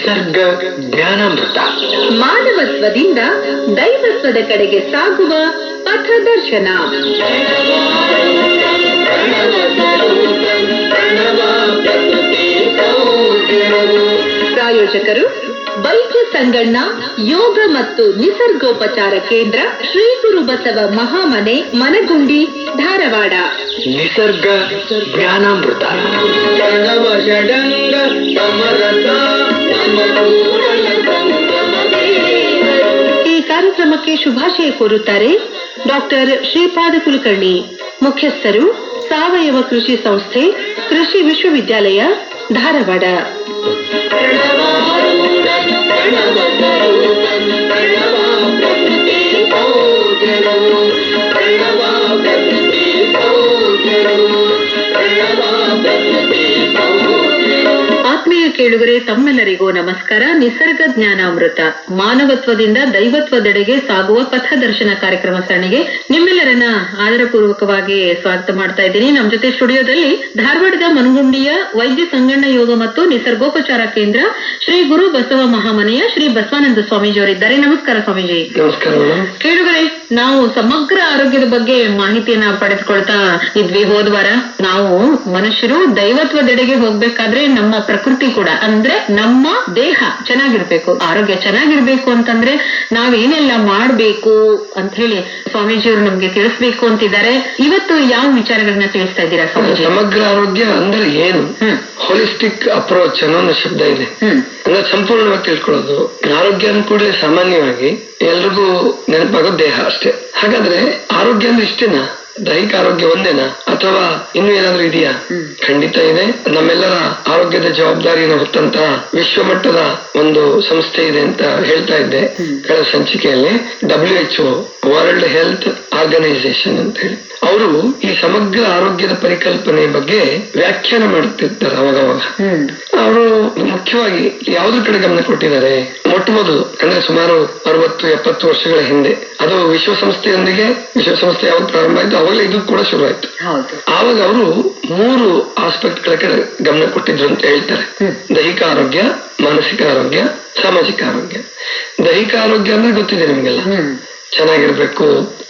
ನಿಸರ್ಗ ಜ್ಞಾನಾಮೃತ. ಮಾನವತ್ವದಿಂದ ದೈವತ್ವದ ಕಡೆಗೆ ಸಾಗುವ ಪಥದರ್ಶನ ಪ್ರಾಯೋಜಕರು ವೈದ್ಯ ಸಂಗಣ್ಣ ಯೋಗ ಮತ್ತು ನಿಸರ್ಗೋಪಚಾರ ಕೇಂದ್ರ ಶ್ರೀ ಗುರು ಬಸವ ಮಹಾಮನೆ ಮನಗುಂಡಿ ಧಾರವಾಡ. ನಿಸರ್ಗ ಜ್ಞಾನಾಮೃತ. ಈ ಕಾರ್ಯಕ್ರಮಕ್ಕೆ ಶುಭಾಶಯ ಕೋರುತ್ತಾರೆ ಡಾಕ್ಟರ್ ಶ್ರೀಪಾದ ಕುಲಕರ್ಣಿ ಮುಖ್ಯಸ್ಥರು ಸಾವಯವ ಕೃಷಿ ಸಂಸ್ಥೆ ಕೃಷಿ ವಿಶ್ವವಿದ್ಯಾಲಯ ಧಾರವಾಡ. ಆತ್ಮೀಯ ಕೇಳುಗರೆ ತಮ್ಮೆಲ್ಲರಿಗೂ ನಮಸ್ಕಾರ. ನಿಸರ್ಗ ಜ್ಞಾನಾಮೃತ ಮಾನವತ್ವದಿಂದ ದೈವತ್ವದೆಡೆಗೆ ಸಾಗುವ ಪಥದರ್ಶನ ಕಾರ್ಯಕ್ರಮ ಸರಣಿಗೆ ನಿಮ್ಮೆಲ್ಲರನ್ನ ಆದರಪೂರ್ವಕವಾಗಿ ಸ್ವಾಗತ ಮಾಡ್ತಾ ಇದ್ದೀನಿ. ನಮ್ಮ ಜೊತೆ ಸ್ಟುಡಿಯೋದಲ್ಲಿ ಧಾರವಾಡದ ಮನಗುಂಡಿಯ ವೈದ್ಯ ಸಂಗಣ್ಣ ಯೋಗ ಮತ್ತು ನಿಸರ್ಗೋಪಚಾರ ಕೇಂದ್ರ ಶ್ರೀ ಗುರು ಬಸವ ಮಹಾಮನೆಯ ಶ್ರೀ ಬಸವಾನಂದ ಸ್ವಾಮೀಜಿ ಅವರಿದ್ದಾರೆ ನಮಸ್ಕಾರ ಸ್ವಾಮೀಜಿ. ನಮಸ್ಕಾರ ಕೇಳುಗರೆ ನಾವು ಸಮಗ್ರ ಆರೋಗ್ಯದ ಬಗ್ಗೆ ಮಾಹಿತಿಯನ್ನ ಪಡೆದುಕೊಳ್ತಾ ಇದ್ವಿ ಹೋದ್ವಾರ ನಾವು ಮನುಷ್ಯರು ದೈವತ್ವದೆಡೆಗೆ ಹೋಗ್ಬೇಕಾದ್ರೆ ನಮ್ಮ ಪ್ರಕೃತಿ ಕೂಡ ಅಂದ್ರೆ ನಮ್ಮ ದೇಹ ಚೆನ್ನಾಗಿರ್ಬೇಕು. ಆರೋಗ್ಯ ಚೆನ್ನಾಗಿರ್ಬೇಕು ಅಂತಂದ್ರೆ ನಾವೇನೆಲ್ಲ ಮಾಡ್ಬೇಕು ಅಂತ ಹೇಳಿ ಸ್ವಾಮೀಜಿಯವರು ನಮ್ಗೆ ತಿಳಿಸ್ಬೇಕು ಅಂತಿದ್ದಾರೆ. ಇವತ್ತು ಯಾವ ವಿಚಾರಗಳನ್ನ ತಿಳಿಸ್ತಾ ಇದ್ದೀರಾ ಸ್ವಾಮೀಜಿ? ಸಮಗ್ರ ಆರೋಗ್ಯ ಅಂದ್ರೆ ಏನು? ಹೋಲಿಸ್ಟಿಕ್ ಅಪ್ರೋಚ್ ಅನ್ನೋ ಒಂದು ಶಬ್ದ ಇದೆ. ಅಂದ್ರೆ ಸಂಪೂರ್ಣವಾಗಿ ತಿಳ್ಕೊಳ್ಳೋದು. ಆರೋಗ್ಯ ಅಂದ್ಕೂಡಲೇ ಸಾಮಾನ್ಯವಾಗಿ ಎಲ್ರಿಗೂ ನೆನಪಾಗೋ ದೇಹ ಅಷ್ಟೇ. ಹಾಗಾದ್ರೆ ಆರೋಗ್ಯ ಅಂದ್ರೆ ಇಷ್ಟೇನಾ? ದೈಹಿಕ ಆರೋಗ್ಯ ಒಂದೇನಾ? ಅಥವಾ ಇನ್ನು ಏನಾದ್ರೂ ಇದೆಯಾ. ಖಂಡಿತ ಇದೆ. ನಮ್ಮೆಲ್ಲರ ಆರೋಗ್ಯದ ಜವಾಬ್ದಾರಿಯನ್ನು ಹೊತ್ತಂತ ವಿಶ್ವ ಮಟ್ಟದ ಒಂದು ಸಂಸ್ಥೆ ಇದೆ ಅಂತ ಹೇಳ್ತಾ ಇದ್ದೆ. ಕಳೆದ ಸಂಚಿಕೆಯಲ್ಲಿ. W H World Health Organisation ಅಂತ ಹೇಳಿ. ಅವರು ಈ ಸಮಗ್ರ ಆರೋಗ್ಯದ ಪರಿಕಲ್ಪನೆ ಬಗ್ಗೆ ವ್ಯಾಖ್ಯಾನ ಮಾಡುತ್ತಿರ್ತಾರೆ ಅವಾಗವಾಗ. ಅವಾಗ ಅವರು ಮುಖ್ಯವಾಗಿ ಯಾವುದ್ರ ಕಡೆ ಗಮನ ಕೊಟ್ಟಿದ್ದಾರೆ? ಮೊಟ್ಟ ಮೊದಲು ಅಂದ್ರೆ ಸುಮಾರು ಅರವತ್ತು ಎಪ್ಪತ್ತು ವರ್ಷಗಳ ಹಿಂದೆ. ಅದು ವಿಶ್ವಸಂಸ್ಥೆಯೊಂದಿಗೆ ವಿಶ್ವಸಂಸ್ಥೆ ಯಾವಾಗ ಪ್ರಾರಂಭ ಆಯ್ತು ಅವಾಗಲೇ ಇದು ಕೂಡ ಶುರು ಆಯ್ತು. ಆವಾಗ ಅವರು ಮೂರು ಆಸ್ಪೆಕ್ಟ್ಗಳ ಕಡೆ ಗಮನ ಕೊಟ್ಟಿದ್ರು ಅಂತ ಹೇಳ್ತಾರೆ. ದೈಹಿಕ ಆರೋಗ್ಯ ಮಾನಸಿಕ ಆರೋಗ್ಯ ಸಾಮಾಜಿಕ ಆರೋಗ್ಯ. ದೈಹಿಕ ಆರೋಗ್ಯ ಅಂದ್ರೆ ಗೊತ್ತಿದೆ ನಿಮ್ಗೆಲ್ಲ. ಚೆನ್ನಾಗಿರ್ಬೇಕು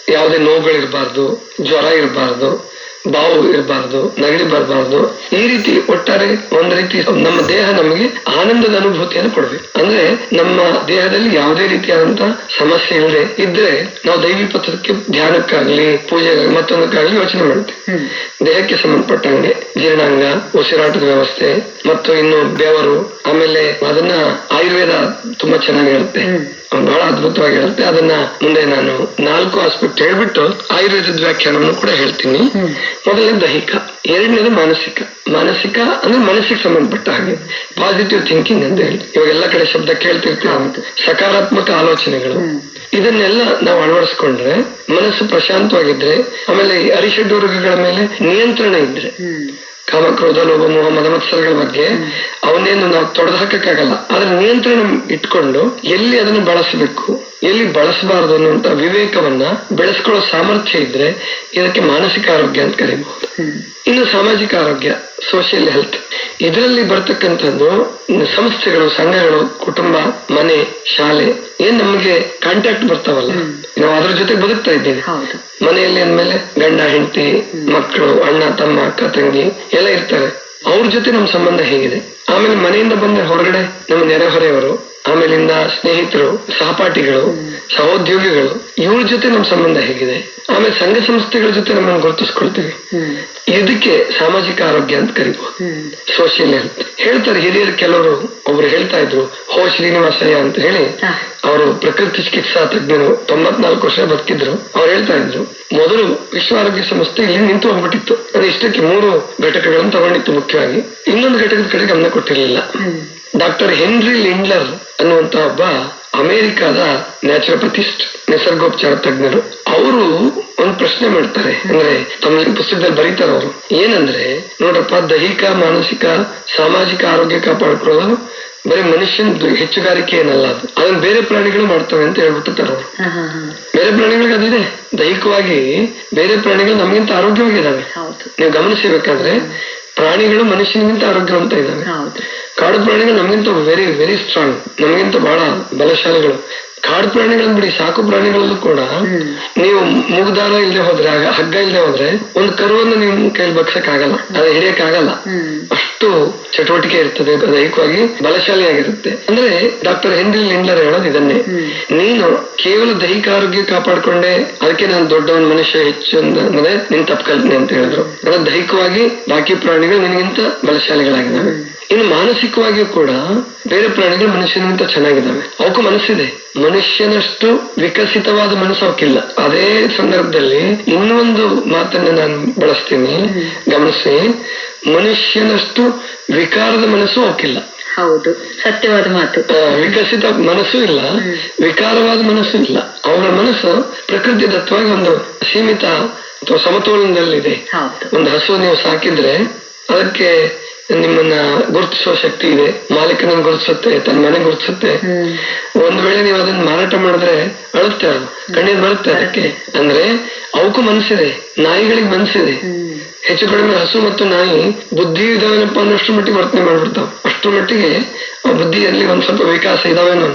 ಯಾವುದೇ ನೋವುಗಳಿರ್ಬಾರ್ದು ಜ್ವರ ಇರಬಾರ್ದು ಬಾವು ಇರಬಾರ್ದು ನಗಡಿ ಬರಬಾರ್ದು. ಈ ರೀತಿ ಒಟ್ಟಾರೆ ಒಂದ್ ರೀತಿ ನಮ್ಮ ದೇಹ ನಮಗೆ ಆನಂದದ ಅನುಭೂತಿಯನ್ನು ಕೊಡ್ಬೇಕು ಅಂದ್ರೆ ನಮ್ಮ ದೇಹದಲ್ಲಿ ಯಾವುದೇ ರೀತಿಯಾದಂತ ಸಮಸ್ಯೆ ಇಲ್ಲದೆ ಇದ್ರೆ ನಾವು ದೈವಿ ಪತ್ರಕ್ಕೆ ಧ್ಯಾನಕ್ಕಾಗ್ಲಿ ಪೂಜೆಗಾಗ್ಲಿ ಮತ್ತೊಂದಕ್ಕಾಗ್ಲಿ ಯೋಚನೆ ಮಾಡ್ತೀವಿ ದೇಹಕ್ಕೆ ಸಂಬಂಧಪಟ್ಟಂಗೆ ಜೀರ್ಣಾಂಗ ಉಸಿರಾಟದ ವ್ಯವಸ್ಥೆ ಮತ್ತು ಇನ್ನು ಬೆವರು ಆಮೇಲೆ ಅದನ್ನ ಆಯುರ್ವೇದ ತುಂಬಾ ಚೆನ್ನಾಗಿ ಹೇಳುತ್ತೆ. ಬಹಳ ಅದ್ಭುತವಾಗಿ ಹೇಳುತ್ತೆ ಅದನ್ನ ಮುಂದೆ ನಾನು ನಾಲ್ಕು ಆಸ್ಪೆಕ್ಟ್ ಹೇಳ್ಬಿಟ್ಟು ಆಯುರ್ವೇದದ ವ್ಯಾಖ್ಯಾನವನ್ನು ಕೂಡ ಹೇಳ್ತೀನಿ. ಮೊದಲನೇ ದೈಹಿಕ ಎರಡನೇದು ಮಾನಸಿಕ. ಮಾನಸಿಕ ಅಂದ್ರೆ ಮನಸ್ಸಿಗೆ ಸಂಬಂಧಪಟ್ಟ ಹಾಗೆ. ಪಾಸಿಟಿವ್ ಥಿಂಕಿಂಗ್ ಅಂತ ಹೇಳಿ. ಇವಾಗ ಎಲ್ಲ ಕಡೆ ಶಬ್ದ ಕೇಳ್ತಿರ್ತೀವಿ. ಸಕಾರಾತ್ಮಕ ಆಲೋಚನೆಗಳು. ಇದನ್ನೆಲ್ಲ ನಾವು ಅಳವಡಿಸ್ಕೊಂಡ್ರೆ ಮನಸ್ಸು ಪ್ರಶಾಂತವಾಗಿದ್ರೆ ಆಮೇಲೆ ಈ ಅರಿಷಡ್ ವರ್ಗಗಳ ಮೇಲೆ ನಿಯಂತ್ರಣ ಇದ್ರೆ ಕಾಮ ಕ್ರೋಧ ಲೋಭ ಮೋಹ ಮದ ಮತ್ಸರಗಳ ಬಗ್ಗೆ ಅವನ್ನೇನು ನಾವು ತೊಡೆದು ಹಾಕಕ್ಕಾಗಲ್ಲ. ಆದ್ರೆ ನಿಯಂತ್ರಣ ಇಟ್ಕೊಂಡು ಎಲ್ಲಿ ಅದನ್ನು ಬಳಸಬೇಕು ಎಲ್ಲಿ ಬಳಸಬಾರದು ಅನ್ನುವಂತ ವಿವೇಕವನ್ನ ಬೆಳೆಸ್ಕೊಳ್ಳೋ ಸಾಮರ್ಥ್ಯ ಇದ್ರೆ ಇದಕ್ಕೆ ಮಾನಸಿಕ ಆರೋಗ್ಯ ಅಂತ ಕರಿಬಹುದು. ಇನ್ನು ಸಾಮಾಜಿಕ ಆರೋಗ್ಯ ಸೋಷಿಯಲ್ ಹೆಲ್ತ್ ಇದರಲ್ಲಿ ಬರ್ತಕ್ಕಂಥದ್ದು ಸಂಸ್ಥೆಗಳು ಸಂಘಗಳು ಕುಟುಂಬ ಮನೆ ಶಾಲೆ ಏನ್ ನಮಗೆ ಕಾಂಟ್ಯಾಕ್ಟ್ ಬರ್ತಾವಲ್ಲ. ನಾವು ಅದ್ರ ಜೊತೆ ಬದುಕ್ತಾ ಇದ್ದೀವಿ. ಮನೆಯಲ್ಲಿ ಅಂದ್ಮೇಲೆ ಗಂಡ ಹೆಂಡತಿ ಮಕ್ಕಳು ಅಣ್ಣ ತಮ್ಮ ಅಕ್ಕ ತಂಗಿ ಎಲ್ಲ ಇರ್ತಾರೆ. ಅವ್ರ ಜೊತೆ ನಮ್ಮ ಸಂಬಂಧ ಹೇಗಿದೆ? ಆಮೇಲೆ ಮನೆಯಿಂದ ಬಂದ ಹೊರಗಡೆ ನಮ್ಮ ನೆರೆಹೊರೆಯವರು ಆಮೇಲಿಂದ ಸ್ನೇಹಿತರು ಸಹಪಾಠಿಗಳು ಸಹೋದ್ಯೋಗಿಗಳು ಇವ್ರ ಜೊತೆ ನಮ್ಮ ಸಂಬಂಧ ಹೇಗಿದೆ ಆಮೇಲೆ ಸಂಘ ಸಂಸ್ಥೆಗಳ ಜೊತೆ ನಮ್ಮನ್ನು ಗುರುತಿಸ್ಕೊಳ್ತೀವಿ. ಇದಕ್ಕೆ ಸಾಮಾಜಿಕ ಆರೋಗ್ಯ ಅಂತ ಕರಿಬಹುದು ಸೋಷಿಯಲ್ ಹೆಲ್ತ್. ಹೇಳ್ತಾರೆ ಹಿರಿಯರು ಕೆಲವರು ಒಬ್ರು ಹೇಳ್ತಾ ಇದ್ರು ಹೋ ಶ್ರೀನಿವಾಸಯ್ಯ ಅಂತ ಹೇಳಿ. ಅವರು ಪ್ರಕೃತಿ ಚಿಕಿತ್ಸಾ ತಜ್ಞರು ತೊಂಬತ್ನಾಲ್ಕು ವರ್ಷ ಬದುಕಿದ್ರು ಅವ್ರು ಹೇಳ್ತಾ ಇದ್ರು ಮೊದಲು ವಿಶ್ವ ಆರೋಗ್ಯ ಸಂಸ್ಥೆ ಇಲ್ಲಿ ನಿಂತು ಹೋಗ್ಬಿಟ್ಟಿತ್ತು. ಅದು ಇಷ್ಟಕ್ಕೆ ಮೂರು ಘಟಕಗಳನ್ನು ತಗೊಂಡಿತ್ತು ಮುಖ್ಯವಾಗಿ. ಇನ್ನೊಂದು ಘಟಕದ ಕಡೆ ಗಮನ ಕೊಟ್ಟಿರಲಿಲ್ಲ. ಡಾಕ್ಟರ್ ಹೆನ್ರಿ ಲಿಂಡ್ಲರ್ ಅನ್ನುವಂತ ಒಬ್ಬ ಅಮೆರಿಕದ ನ್ಯಾಚುರೋಪತಿಸ್ಟ್ ನಿಸರ್ಗೋಪಚಾರ ತಜ್ಞರು. ಅವರು ಒಂದು ಪ್ರಶ್ನೆ ಮಾಡ್ತಾರೆ. ಅಂದ್ರೆ ತಮ್ಮ ಪುಸ್ತಕದಲ್ಲಿ ಬರೀತಾರ ಅವರು. ಏನಂದ್ರೆ ನೋಡ್ರಪ್ಪ ದೈಹಿಕ ಮಾನಸಿಕ ಸಾಮಾಜಿಕ ಆರೋಗ್ಯ ಕಾಪಾಡ್ಕೊಳ್ಳೋದು ಬರೀ ಮನುಷ್ಯನ್ ಹೆಚ್ಚುಗಾರಿಕೆ ಏನಲ್ಲ ಅದು. ಅದನ್ನ ಬೇರೆ ಪ್ರಾಣಿಗಳು ಮಾಡ್ತವೆ ಅಂತ ಹೇಳ್ಬಿಟ್ಟಿರ್ತಾರೆ ಅವರು. ಬೇರೆ ಪ್ರಾಣಿಗಳಿಗೆ ಅದಿದೆ ದೈಹಿಕವಾಗಿ ಬೇರೆ ಪ್ರಾಣಿಗಳು ನಮಗಿಂತ ಆರೋಗ್ಯವಾಗಿದ್ದಾವೆ. ನೀವು ಗಮನಿಸಬೇಕಾದ್ರೆ ಪ್ರಾಣಿಗಳು ಮನುಷ್ಯನಿಗಿಂತ ಆರೋಗ್ಯವಂತ ಇದ್ದಾವೆ. ಕಾಡು ಪ್ರಾಣಿಗಳು ನಮಗಿಂತ ವೆರಿ ವೆರಿ ಸ್ಟ್ರಾಂಗ್ ನಮಗಿಂತ ಬಹಳ ಬಲಶಾಲಿಗಳು. ಕಾಡು ಪ್ರಾಣಿಗಳನ್ನ ಬಿಡಿ ಸಾಕು ಪ್ರಾಣಿಗಳಲ್ಲೂ ಕೂಡ ನೀವು ಮೂಗುದಾರ ಇಲ್ಲದೆ ಹೋದ್ರೆ ಹಗ್ಗ ಇಲ್ಲದೆ ಹೋದ್ರೆ ಒಂದು ಕರುವನ್ನು ನಿಮ್ ಕೈಲಿ ಬಗ್ಸಕ್ ಆಗಲ್ಲ ಅದು ಹಿಡಿಯಕ್ ಆಗಲ್ಲ ಅಷ್ಟು ಚಟುವಟಿಕೆ ಇರ್ತದೆ ದೈಹಿಕವಾಗಿ ಬಲಶಾಲಿಯಾಗಿರುತ್ತೆ. ಅಂದ್ರೆ ಡಾಕ್ಟರ್ ಹೆನ್ರಿ ಲಿಂಡ್ಲರ್ ಹೇಳೋದು ಇದನ್ನೇ. ನೀನು ಕೇವಲ ದೈಹಿಕ ಆರೋಗ್ಯ ಕಾಪಾಡ್ಕೊಂಡೆ ಅದಕ್ಕೆ ನಾನು ದೊಡ್ಡವನ್ ಮನುಷ್ಯ ಹೆಚ್ಚು ಅಂದ್ರೆ ನಿನ್ ತಪ್ಪು ಕಲ್ಪನೆ ಅಂತ ಹೇಳಿದ್ರು. ಅಂದ್ರೆ ದೈಹಿಕವಾಗಿ ಬಾಕಿ ಪ್ರಾಣಿಗಳು ನಿನಗಿಂತ ಬಲಶಾಲಿಗಳಾಗಿದ್ದಾವೆ. ಇನ್ನು ಮಾನಸಿಕವಾಗಿಯೂ ಕೂಡ ಬೇರೆ ಪ್ರಾಣಿಗಳು ಮನುಷ್ಯನಿಗಿಂತ ಚೆನ್ನಾಗಿದ್ದಾವೆ. ಅವಕ್ಕೂ ಮನಸ್ಸಿದೆ. ಮನುಷ್ಯನಷ್ಟು ವಿಕಸಿತವಾದ ಮನಸ್ಸು ಅವಕ್ಕಿಲ್ಲ. ಅದೇ ಸಂದರ್ಭದಲ್ಲಿ ಇನ್ನೊಂದು ಮಾತನ್ನ ನಾನು ಬಳಸ್ತೀನಿ. ಗಮನಿಸಿ. ಮನುಷ್ಯನಷ್ಟು ವಿಕಾರದ ಮನಸ್ಸು ಹಾಕಿಲ್ಲ ಹೌದು ಸತ್ಯವಾದ ಮಾತು. ವಿಕಸಿತ ಮನಸ್ಸು ಇಲ್ಲ ವಿಕಾರವಾದ ಮನಸ್ಸು ಇಲ್ಲ. ಅವರ ಮನಸ್ಸು ಪ್ರಕೃತಿ ದತ್ತವಾಗಿ ಒಂದು ಸೀಮಿತ ಅಥವಾ ಸಮತೋಲನದಲ್ಲಿದೆ. ಒಂದು ಹಸು ನೀವು ಸಾಕಿದ್ರೆ ಅದಕ್ಕೆ ನಿಮ್ಮನ್ನ ಗುರುತಿಸುವ ಶಕ್ತಿ ಇದೆ. ಮಾಲೀಕನ ಗುರುತಿಸುತ್ತೆ ತನ್ನ ಮನೆ ಗುರುತಿಸುತ್ತೆ. ಒಂದ್ ವೇಳೆ ನೀವು ಅದನ್ನ ಮಾರಾಟ ಮಾಡಿದ್ರೆ ಅಳುತ್ತೆ ಅದು. ಕಣ್ಣೀರ್ ಬರುತ್ತೆ ಅದಕ್ಕೆ? ಅಂದ್ರೆ ಅವಕ್ಕೂ ಮನಸ್ಸಿದೆ ನಾಯಿಗಳಿಗೆ ಮನಸ್ಸಿದೆ ಹೆಚ್ಚು ಕಡಿಮೆ ಹಸು ಮತ್ತು ನಾಯಿ ಬುದ್ಧಿ ಇದಾವೇನಪ್ಪ ಅನ್ನೋಷ್ಟು ಮಟ್ಟಿಗೆ ವರ್ತನೆ ಮಾಡ್ಬಿಡ್ತಾವ. ಅಷ್ಟು ಮಟ್ಟಿಗೆ ಆ ಬುದ್ಧಿಯಲ್ಲಿ ಒಂದ್ ಸ್ವಲ್ಪ ವಿಕಾಸ ಇದಾವೆನೋ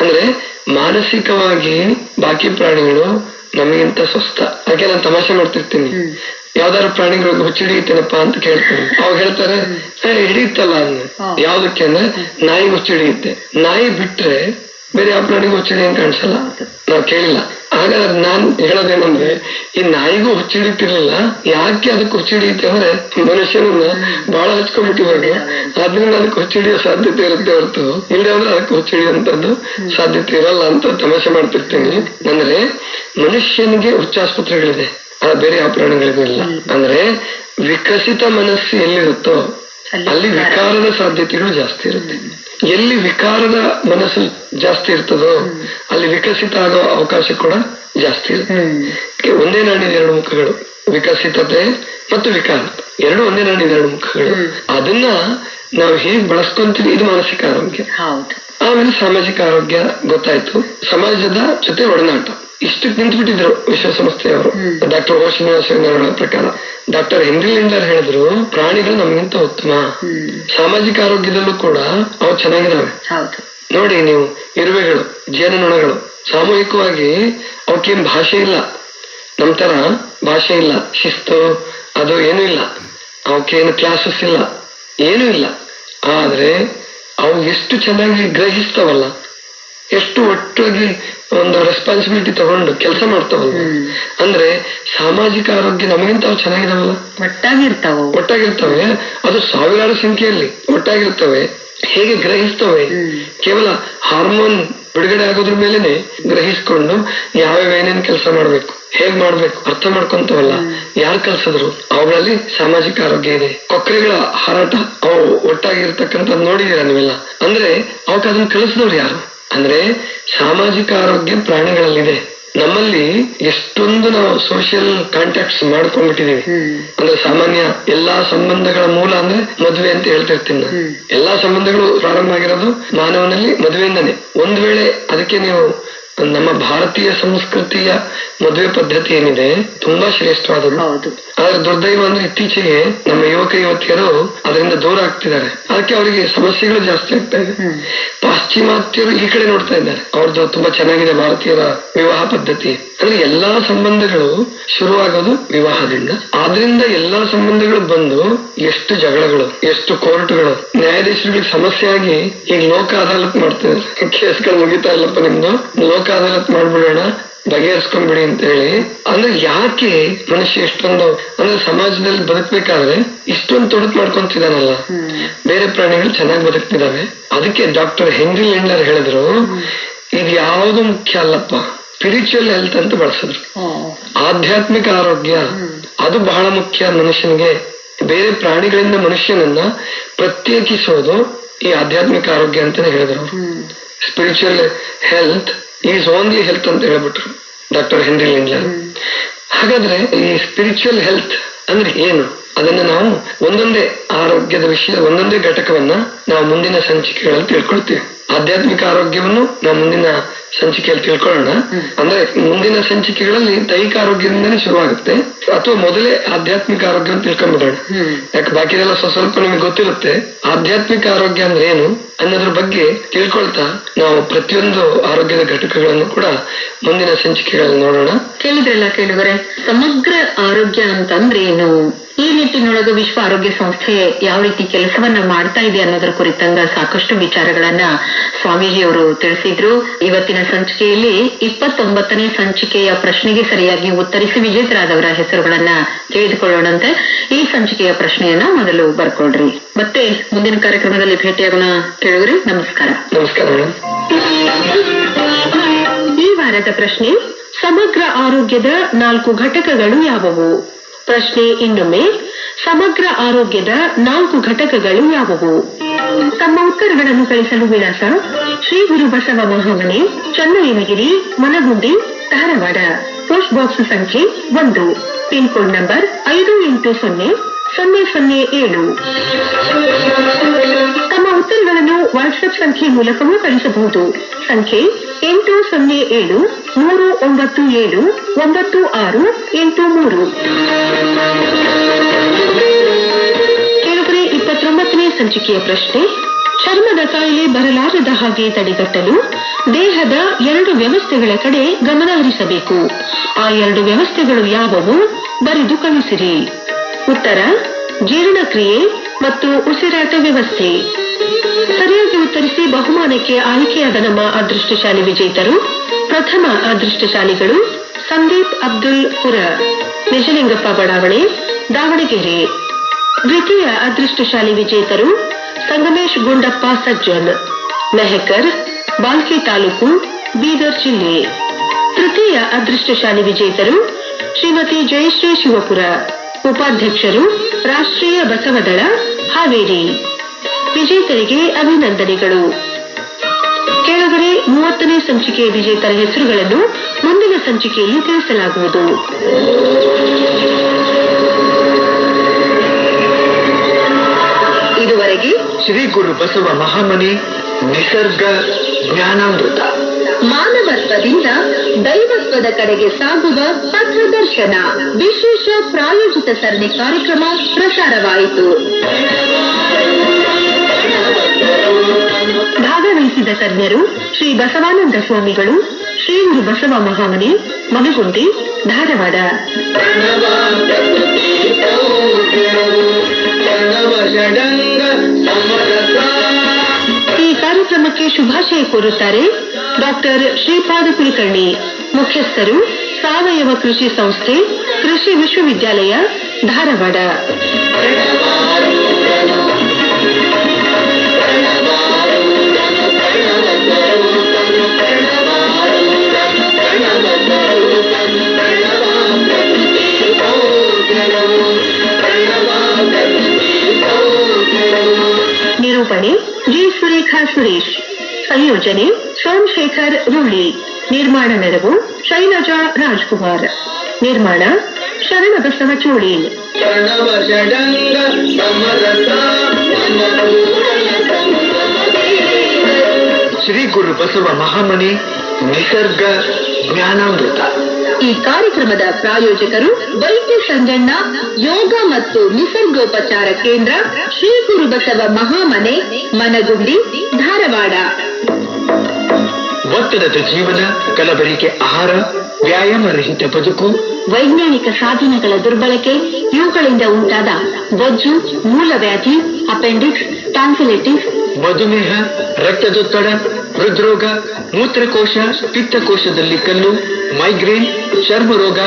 ಅಂದ್ರೆ ಮಾನಸಿಕವಾಗಿ ಬಾಕಿ ಪ್ರಾಣಿಗಳು ನಮಗಿಂತ ಸ್ವಸ್ಥ? ಅದಕ್ಕೆ ನಾನು ತಮಾಷೆ ಮಾಡ್ತಿರ್ತೀನಿ. ಯಾವ್ದಾದ್ರು ಪ್ರಾಣಿಗಳಿಗೆ ಹುಚ್ಚು ಹಿಡಿಯುತ್ತೇನಪ್ಪ ಅಂತ ಕೇಳ್ತೀನಿ. ಅವಾಗ ಹೇಳ್ತಾರೆ ಹಿಡಿಯುತ್ತಲ್ಲ ಅನ್ನ ಯಾವ್ದಕ್ಕೆ ಅಂದ್ರೆ ನಾಯಿ ಹುಚ್ಚು ಹಿಡಿಯುತ್ತೆ. ನಾಯಿ ಬಿಟ್ರೆ ಬೇರೆ ಯಾವ ಪ್ರಾಣಿಗೂ ಹುಚ್ಚು ಅಂತ ಕಾಣಿಸಲ್ಲ ನಾವು ಕೇಳಿಲ್ಲ. ಹಾಗಾದ್ರೆ ನಾನ್ ಹೇಳೋದೇನಂದ್ರೆ ಈ ನಾಯಿಗೂ ಹುಚ್ಚಿಡಿತಿರ್ಲಿಲ್ಲ. ಯಾಕೆ ಅದಕ್ಕೆ ಹುಚ್ಚು ಹಿಡಿಯುತ್ತೆ ಅಂದ್ರೆ ಮನುಷ್ಯನನ್ನ ಬಹಳ ಹಚ್ಕೊಂಡ್ಬಿಟ್ಟಿವಾಗೆ ಆದ್ರಿಂದ ಅದಕ್ಕೆ ಹುಚ್ಚು ಹಿಡಿಯೋ ಸಾಧ್ಯತೆ ಇರುತ್ತೆ ಹೊರತು. ಇಲ್ಲದೆ ಅಂದ್ರೆ ಅದಕ್ಕೆ ಹುಚ್ಚು ಹಿಡಿಯುವಂತದ್ದು ಸಾಧ್ಯತೆ ಇರಲ್ಲ ಅಂತ ತಮಾಷೆ ಮಾಡ್ತಿರ್ತೀನಿ. ಅಂದ್ರೆ ಮನುಷ್ಯನಿಗೆ ಹುಚ್ಚಾಸ್ಪತ್ರೆಗಳಿದೆ. ಆ ಬೇರೆ ಯಾವ ಪ್ರಾಣಿಗಳಿಗೂ ಇಲ್ಲ. ಅಂದ್ರೆ ವಿಕಸಿತ ಮನಸ್ಸು ಎಲ್ಲಿರುತ್ತೋ ಅಲ್ಲಿ ವಿಕಾರದ ಸಾಧ್ಯತೆಗಳು ಜಾಸ್ತಿ ಇರುತ್ತೆ. ಎಲ್ಲಿ ವಿಕಾರದ ಮನಸ್ಸು ಜಾಸ್ತಿ ಇರ್ತದೋ ಅಲ್ಲಿ ವಿಕಸಿತ ಆಗೋ ಅವಕಾಶ ಕೂಡ ಜಾಸ್ತಿ ಇರುತ್ತೆ. ಒಂದೇ ನಾಣ್ಯದ ಎರಡು ಮುಖಗಳು ವಿಕಸಿತತೆ ಮತ್ತು ವಿಕಾರ ಎರಡು ಒಂದೇ ನಾಣ್ಯದ ಎರಡು ಮುಖಗಳು. ಅದನ್ನ ನಾವು ಹೇಗ್ ಬಳಸ್ಕೊಂತೀವಿ ಇದು ಮಾನಸಿಕ ಆರೋಗ್ಯ. ಆಮೇಲೆ ಸಾಮಾಜಿಕ ಆರೋಗ್ಯ ಗೊತ್ತಾಯ್ತು. ಸಮಾಜದ ಜೊತೆ ಒಡನಾಟ. ಇಷ್ಟಕ್ಕೆ ನಿಂತ್ಬಿಟ್ಟಿದ್ರು ವಿಶ್ವಸಂಸ್ಥೆಯವರು. ಡಾಕ್ಟರ್ ಓ ಶ್ರೀನಿವಾಸ ಪ್ರಕಾರ. ಡಾಕ್ಟರ್ ಹೆನ್ರಿ ಲಿಂಡರ್ ಹೇಳಿದ್ರು ಪ್ರಾಣಿಗಳು ನಮಗಿಂತ ಉತ್ತಮ. ಸಾಮಾಜಿಕ ಆರೋಗ್ಯದಲ್ಲೂ ಕೂಡ ಅವು ಚೆನ್ನಾಗಿದಾವೆ. ಹೌದು. ನೋಡಿ ನೀವು ಇರುವೆಗಳು ಜೇನುನೊಣಗಳು ಸಾಮೂಹಿಕವಾಗಿ ಅವಕ್ಕೇನ್ ಭಾಷೆ ಇಲ್ಲ. ನಮ್ ತರ ಭಾಷೆ ಇಲ್ಲ. ಶಿಸ್ತು ಅದು ಏನೂ ಇಲ್ಲ. ಅವಕ್ಕೇನು ಕ್ಲಾಸಸ್ ಇಲ್ಲ. ಏನೂ ಇಲ್ಲ. ಆದ್ರೆ ಅವು ಎಷ್ಟು ಚೆನ್ನಾಗಿ ಗ್ರಹಿಸ್ತಾವಲ್ಲ. ಎಷ್ಟು ಒಟ್ಟಾಗಿ ಒಂದು ರೆಸ್ಪಾನ್ಸಿಬಿಲಿಟಿ ತಗೊಂಡು ಕೆಲಸ ಮಾಡ್ತಾವಲ್ಲ ಅಂದ್ರೆ ಸಾಮಾಜಿಕ ಆರೋಗ್ಯ ನಮಗಿಂತ ಅವು ಚೆನ್ನಾಗಿದಾವಲ್ಲ ಒಟ್ಟಾಗಿರ್ತಾವು ಒಟ್ಟಾಗಿರ್ತವೆ. ಅದು ಸಾವಿರಾರು ಸಂಖ್ಯೆಯಲ್ಲಿ ಒಟ್ಟಾಗಿರ್ತವೆ. ಹೇಗೆ ಗ್ರಹಿಸ್ತವೆ? ಕೇವಲ ಹಾರ್ಮೋನ್ ಬಿಡುಗಡೆ ಆಗೋದ್ರ ಮೇಲೆನೆ ಗ್ರಹಿಸ್ಕೊಂಡು ಯಾವ್ಯಾವ ಏನೇನ್ ಕೆಲಸ ಮಾಡ್ಬೇಕು ಹೇಗ್ ಮಾಡ್ಬೇಕು ಅರ್ಥ ಮಾಡ್ಕೊಂತವಲ್ಲ. ಯಾರು ಕಲ್ಸಿದ್ರು? ಅವುಗಳಲ್ಲಿ ಸಾಮಾಜಿಕ ಆರೋಗ್ಯ ಇದೆ. ಕೊಕ್ಕರೆಗಳ ಹಾರಾಟ ಅವು ಒಟ್ಟಾಗಿರ್ತಕ್ಕಂಥ ನೋಡಿದೀರ ನೀವೆಲ್ಲ? ಅಂದ್ರೆ ಅವಕ್ಕೆ ಅದನ್ನ ಕಲಿಸಿದವ್ರು ಯಾರು? ಅಂದ್ರೆ ಸಾಮಾಜಿಕ ಆರೋಗ್ಯ ಪ್ರಾಣಿಗಳಲ್ಲಿದೆ. ನಮ್ಮಲ್ಲಿ ಎಷ್ಟೊಂದು ನಾವು ಸೋಷಿಯಲ್ ಕಾಂಟ್ಯಾಕ್ಟ್ಸ್ ಮಾಡ್ಕೊಂಡ್ಬಿಟ್ಟಿದೀವಿ. ಅಂದ್ರೆ ಸಾಮಾನ್ಯ ಎಲ್ಲಾ ಸಂಬಂಧಗಳ ಮೂಲ ಅಂದ್ರೆ ಮದುವೆ ಅಂತ ಹೇಳ್ತಿರ್ತೀನಿ ನಾನು. ಎಲ್ಲಾ ಸಂಬಂಧಗಳು ಪ್ರಾರಂಭ ಆಗಿರೋದು ಮಾನವನಲ್ಲಿ ಮದುವೆಯಿಂದನೇ. ಒಂದ್ ವೇಳೆ ಅದಕ್ಕೆ ನೀವು ನಮ್ಮ ಭಾರತೀಯ ಸಂಸ್ಕೃತಿಯ ಮದುವೆ ಪದ್ಧತಿ ಏನಿದೆ ತುಂಬಾ ಶ್ರೇಷ್ಠವಾದದ್ದು ಆದ್ರೆ ದುರ್ದೈವ ಅಂದ್ರೆ ಇತ್ತೀಚೆಗೆ ನಮ್ಮ ಯುವಕ ಯುವತಿಯರು ಅದರಿಂದ ದೂರ ಆಗ್ತಿದ್ದಾರೆ. ಅದಕ್ಕೆ ಅವರಿಗೆ ಸಮಸ್ಯೆಗಳು ಜಾಸ್ತಿ ಆಗ್ತಾ ಇದೆ. ಪಾಶ್ಚಿಮಾತ್ಯರು ಈ ಕಡೆ ನೋಡ್ತಾ ಇದ್ದಾರೆ. ಅವ್ರದ್ದು ತುಂಬಾ ಚೆನ್ನಾಗಿದೆ ಭಾರತೀಯರ ವಿವಾಹ ಪದ್ಧತಿ. ಅಂದ್ರೆ ಎಲ್ಲಾ ಸಂಬಂಧಗಳು ಶುರುವಾಗೋದು ವಿವಾಹದಿಂದ. ಆದ್ರಿಂದ ಎಲ್ಲಾ ಸಂಬಂಧಗಳು ಬಂದು ಎಷ್ಟು ಜಗಳಗಳು ಎಷ್ಟು ಕೋರ್ಟ್ಗಳು ನ್ಯಾಯಾಧೀಶರುಗಳಿಗೆ ಸಮಸ್ಯೆ ಆಗಿ ಈಗ ಲೋಕ ಅದಾಲತ್ ಮಾಡ್ತಿದ್ದಾರೆ ಕೇಸ್ಗಳು ಮುಗಿತಾ ಇಲ್ಲಪ್ಪ ನಿಮ್ದು. ಲೋಕ ಅದಾಲತ್ ಮಾಡ್ಬಿಡೋಣ ಬಗೆಹರಿಸ್ಕೊಂಡ್ಬಿಡಿ ಅಂತ ಹೇಳಿ ಅಂದ್ರೆ ಯಾಕೆ ಮನುಷ್ಯ ಇಷ್ಟೊಂದು ಅಂದ್ರೆ ಸಮಾಜದಲ್ಲಿ ಬದುಕ್ಬೇಕಾದ್ರೆ ಇಷ್ಟೊಂದು ತೊಡಕು ಮಾಡ್ಕೊಂತಿದಾನಲ್ಲ ಬೇರೆ ಪ್ರಾಣಿಗಳು ಚೆನ್ನಾಗಿ ಬದುಕ್ತಿದಾವೆ ಅದಕ್ಕೆ ಡಾಕ್ಟರ್ ಹೆನ್ರಿ ಲಿಂಡರ್ ಹೇಳಿದ್ರು ಇದು ಯಾವುದು ಮುಖ್ಯ ಅಲ್ಲಪ್ಪ? ಸ್ಪಿರಿಚುವಲ್ ಹೆಲ್ತ್ ಅಂತ ಬಳಸಿದ್ರು. ಆಧ್ಯಾತ್ಮಿಕ ಆರೋಗ್ಯ ಅದು ಬಹಳ ಮುಖ್ಯ ಮನುಷ್ಯನಿಗೆ. ಬೇರೆ ಪ್ರಾಣಿಗಳಿಂದ ಮನುಷ್ಯನನ್ನ ಪ್ರತ್ಯೇಕಿಸೋದು ಈ ಆಧ್ಯಾತ್ಮಿಕ ಆರೋಗ್ಯ ಅಂತಾನೆ ಹೇಳಿದ್ರು spiritual health is only health ಅಂತ ಹೇಳ್ಬಿಟ್ರು ಡಾಕ್ಟರ್ ಹೆನ್ರಿ ಲಿಂಡ್ಲರ್ ಹಾಗಾದ್ರೆ ಈ ಸ್ಪಿರಿಚುವಲ್ ಹೆಲ್ತ್ ಅಂದ್ರೆ ಏನು? ಅದನ್ನ ನಾವು ಒಂದೊಂದೇ ಆರೋಗ್ಯದ ವಿಷಯ ಒಂದೊಂದೇ ಘಟಕವನ್ನ ನಾವು ಮುಂದಿನ ಸಂಚಿಕೆಗಳಲ್ಲಿ ತಿಳ್ಕೊಳ್ತೀವಿ. ಆಧ್ಯಾತ್ಮಿಕ ಆರೋಗ್ಯವನ್ನು ನಾವು ಮುಂದಿನ ಸಂಚಿಕೆಯಲ್ಲಿ ತಿಳ್ಕೊಳ್ಳೋಣ. ಅಂದ್ರೆ ಮುಂದಿನ ಸಂಚಿಕೆಗಳಲ್ಲಿ ದೈಹಿಕ ಆರೋಗ್ಯದಿಂದನೇ ಶುರುವಾಗುತ್ತೆ. ಅಥವಾ ಮೊದಲೇ ಆಧ್ಯಾತ್ಮಿಕ ಆರೋಗ್ಯ ಅಂತ ತಿಳ್ಕೊಂಡ್ಬಿಡೋಣ. ಯಾಕೆ ಬಾಕಿದೆಲ್ಲ ಸ್ವಲ್ಪ ನಿಮಗೆ ಗೊತ್ತಿರುತ್ತೆ. ಆಧ್ಯಾತ್ಮಿಕ ಆರೋಗ್ಯ ಅಂದ್ರೆ ಏನು ಅನ್ನೋದ್ರ ಬಗ್ಗೆ ತಿಳ್ಕೊಳ್ತಾ ನಾವು ಪ್ರತಿಯೊಂದು ಆರೋಗ್ಯದ ಘಟಕಗಳನ್ನು ಕೂಡ ಮುಂದಿನ ಸಂಚಿಕೆಗಳಲ್ಲಿ ನೋಡೋಣ. ಕೇಳಿದ್ರಲ್ಲ ಕೇಳಿದರೆ ಸಮಗ್ರ ಆರೋಗ್ಯ ಅಂತಂದ್ರೆ ಏನು? ಈ ನಿಟ್ಟಿನೊಳಗೆ ವಿಶ್ವ ಆರೋಗ್ಯ ಸಂಸ್ಥೆ ಯಾವ ರೀತಿ ಕೆಲಸವನ್ನ ಮಾಡ್ತಾ ಇದೆ ಅನ್ನೋದ್ರ ಕುರಿತಂಗ ಸಾಕಷ್ಟು ವಿಚಾರಗಳನ್ನ ಸ್ವಾಮೀಜಿ ಅವರು ತಿಳಿಸಿದ್ರು. ಇವತ್ತಿನ ಸಂಚಿಕೆಯಲ್ಲಿ ಇಪ್ಪತ್ತೊಂಬತ್ತನೇ ಸಂಚಿಕೆಯ ಪ್ರಶ್ನೆಗೆ ಸರಿಯಾಗಿ ಉತ್ತರಿಸಿ ವಿಜೇತರಾದವರ ಹೆಸರುಗಳನ್ನ ತಿಳಿದುಕೊಳ್ಳೋಣಂತೆ. ಈ ಸಂಚಿಕೆಯ ಪ್ರಶ್ನೆಯನ್ನ ಮೊದಲು ಬರ್ಕೊಳ್ರಿ. ಮತ್ತೆ ಮುಂದಿನ ಕಾರ್ಯಕ್ರಮದಲ್ಲಿ ಭೇಟಿಯಾಗೋಣ ಕೇಳಿದ್ರಿ ನಮಸ್ಕಾರ. ನಮಸ್ಕಾರ ಈ ವಾರದ ಪ್ರಶ್ನೆ ಸಮಗ್ರ ಆರೋಗ್ಯದ ನಾಲ್ಕು ಘಟಕಗಳು ಯಾವುವು? ಪ್ರಶ್ನೆ ಇನ್ನೊಮ್ಮೆ. ಸಮಗ್ರ ಆರೋಗ್ಯದ ನಾಲ್ಕು ಘಟಕಗಳು ಯಾವುವು? ತಮ್ಮ ಉತ್ತರಗಳನ್ನು ಕಳಿಸಲು ವಿಳಾಸ ಶ್ರೀ ಗುರು ಬಸವ ಮಹಾಮನೆ, ಚನ್ನಯ್ಯನಗಿರಿ, ಮನಗುಂಡಿ, ಧಾರವಾಡ. ಪೋಸ್ಟ್ ಬಾಕ್ಸ್ ಸಂಖ್ಯೆ ಒಂದು. ಪಿನ್ ಕೋಡ್ ನಂಬರ್ ಐದು ಎಂಟು ಸೊನ್ನೆ ಸೊನ್ನೆ ಸೊನ್ನೆ ಏಳು. ತಮ್ಮ ಉತ್ತರಗಳನ್ನು ವಾಟ್ಸ್ಆಪ್ ಸಂಖ್ಯೆ ಮೂಲಕವೂ ಕಳಿಸಬಹುದು. ಸಂಖ್ಯೆ ಎಂಟು ಸೊನ್ನೆ ಏಳು ಮೂರು ಒಂಬತ್ತು ಏಳು ಒಂಬತ್ತು ಆರು ಎಂಟು ಮೂರು. ಕೆಲವರೇ ಇಪ್ಪತ್ತೊಂಬತ್ತನೇ ಸಂಚಿಕೆಯ ಪ್ರಶ್ನೆ, ಚರ್ಮದ ಕಾಯಿಲೆ ಬರಲಾರದ ಹಾಗೆ ತಡೆಗಟ್ಟಲು ದೇಹದ ಎರಡು ವ್ಯವಸ್ಥೆಗಳ ಕಡೆ ಗಮನಹರಿಸಬೇಕು ಆ ಎರಡು ವ್ಯವಸ್ಥೆಗಳು ಯಾವುವು? ಬರೆದು ಕಳಿಸಿರಿ ಉತ್ತರ, ಜೀರ್ಣಕ್ರಿಯೆ ಮತ್ತು ಉಸಿರಾಟ ವ್ಯವಸ್ಥೆ. ಸರಿಯಾಗಿ ಉತ್ತರಿಸಿ ಬಹುಮಾನಕ್ಕೆ ಆಯ್ಕೆಯಾದ ನಮ್ಮ ಅದೃಷ್ಟಶಾಲಿ ವಿಜೇತರು ಪ್ರಥಮ ಅದೃಷ್ಟಶಾಲಿಗಳು ಸಂದೀಪ್ ಅಬ್ದುಲ್ ಪುರ, ನಿಜಲಿಂಗಪ್ಪ ಬಡಾವಣೆ, ದಾವಣಗೆರೆ. ದ್ವಿತೀಯ ಅದೃಷ್ಟಶಾಲಿ ವಿಜೇತರು ಸಂಗಮೇಶ್ ಗುಂಡಪ್ಪ ಸಜ್ಜನ್, ಮೆಹಕರ್, ಬಾಲ್ಕಿ ತಾಲೂಕು, ಬೀದರ್ ಜಿಲ್ಲೆ. ತೃತೀಯ ಅದೃಷ್ಟಶಾಲಿ ವಿಜೇತರು ಶ್ರೀಮತಿ ಜಯಶ್ರೀ ಶಿವಪುರ, ಉಪಾಧ್ಯಕ್ಷರು ರಾಷ್ಟ್ರೀಯ ಬಸವದಳ ಹಾವೇರಿ. ವಿಜೇತರಿಗೆ ಅಭಿನಂದನೆಗಳು. ಮೂವತ್ತನೇ ಸಂಚಿಕೆಯ ವಿಜೇತರ ಹೆಸರುಗಳನ್ನು ಮುಂದಿನ ಸಂಚಿಕೆಯಲ್ಲಿ ತಿಳಿಸಲಾಗುವುದು. ಇದುವರೆಗೆ ಶ್ರೀ ಗುರು ಬಸವ ಮಹಾಮನಿ ನಿಸರ್ಗ ಜ್ಞಾನಾಮೃತ. ಮಾನವತ್ವದಿಂದ ದೈವತ್ವದ ಕಡೆಗೆ ಸಾಗುವ ಪಥದರ್ಶನ. ವಿಶೇಷ ಪ್ರಾಯೋಜಿತ ಸರಣಿ ಕಾರ್ಯಕ್ರಮ ಪ್ರಸಾರವಾಯಿತು. ಭಾಗವಹಿಸಿದ ತಜ್ಞರು ಶ್ರೀ ಬಸವಾನಂದ ಸ್ವಾಮಿಗಳು, ಶ್ರೀ ಗುರು ಬಸವ ಮಹಾಮನಿ ಮನಗುಂಡಿ ಧಾರವಾಡ. ಈ ಕಾರ್ಯಕ್ರಮಕ್ಕೆ ಶುಭಾಶಯ ಕೋರುತ್ತಾರೆ ಡಾಕ್ಟರ್ ಶ್ರೀಪಾದ ಕುಲಕರ್ಣಿ, ಮುಖ್ಯಸ್ಥರು ಸಾವಯವ ಕೃಷಿ ಸಂಸ್ಥೆ, ಕೃಷಿ ವಿಶ್ವವಿದ್ಯಾಲಯ, ಧಾರವಾಡ. ನಿರೂಪಣೆ ಜಿ ಸುರೇಖಾ ಸುರೇಶ್ ಸಂಯೋಜನೆ ಸೋಮಶೇಖರ್ ರುಳ್ಳಿ ನಿರ್ಮಾಣ ನೆರವು ಶೈಲಜಾ ರಾಜ್ಕುಮಾರ್ ನಿರ್ಮಾಣ ಶರಣಬಸವ ಚೋಳೀನ್ ಪ್ರಣವ ಷಡಂಗ ಸಮರಸ ಅನುಕೂಲ ಸಂಗಮದೇ ಶ್ರೀ ಗುರು ಬಸವ ಮಹಾಮನಿ ನಿಸರ್ಗ ಜ್ಞಾನಾಮೃತ ಈ ಕಾರ್ಯಕ್ರಮದ ಪ್ರಾಯೋಜಕರು ವೈದ್ಯ ಸಂಗಣ್ಣ ಯೋಗ ಮತ್ತು ನಿಸರ್ಗೋಪಚಾರ ಕೇಂದ್ರ ಶ್ರೀ ಗುರುಬಸವ ಮಹಾಮನೆ ಮನಗುಂಡಿ ಧಾರವಾಡ. ಒತ್ತಡದ ಜೀವನ ಕಲಬೆರಕೆ ಆಹಾರ ವ್ಯಾಯಾಮ ರಹಿತ ಬದುಕು. ವೈಜ್ಞಾನಿಕ ಸಾಧನಗಳ ದುರ್ಬಳಕೆ ಇವುಗಳಿಂದ ಉಂಟಾದ ಬೊಜ್ಜು ಮೂಲವ್ಯಾಧಿ ಅಪೆಂಡಿಕ್ಸ್ ಟಾನ್ಸಿಲಿಟಿಸ್. ಮಧುಮೇಹ ರಕ್ತದೊತ್ತಡ ಹೃದ್ರೋಗ ಮೂತ್ರಕೋಶ ಪಿತ್ತಕೋಶದಲ್ಲಿ ಕಲ್ಲು ಮೈಗ್ರೇನ್ ಚರ್ಮರೋಗ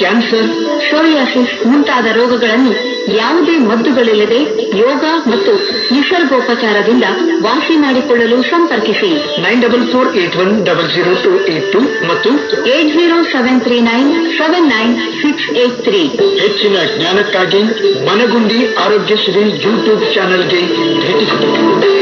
ಕ್ಯಾನ್ಸರ್ ಸೋರಿಯಾಸಿಸ್ ಮುಂತಾದ ರೋಗಗಳನ್ನು ಯಾವುದೇ ಮದ್ದುಗಳಿಲ್ಲದೆ ಯೋಗ ಮತ್ತು ನಿಸರ್ಗೋಪಚಾರದಿಂದ ವಾಸಿ ಮಾಡಿಕೊಳ್ಳಲು ಸಂಪರ್ಕಿಸಿ. Nine double four eight one double zero two eight two ಮತ್ತು eight zero seven three nine seven nine six eight three. ಹೆಚ್ಚಿನ ಜ್ಞಾನಕ್ಕಾಗಿ ಮನಗುಂಡಿ ಆರೋಗ್ಯ ಶ್ರೀ ಯೂಟ್ಯೂಬ್ ಚಾನೆಲ್ಗೆ ಭೇಟಿ ಕೊಡಿ.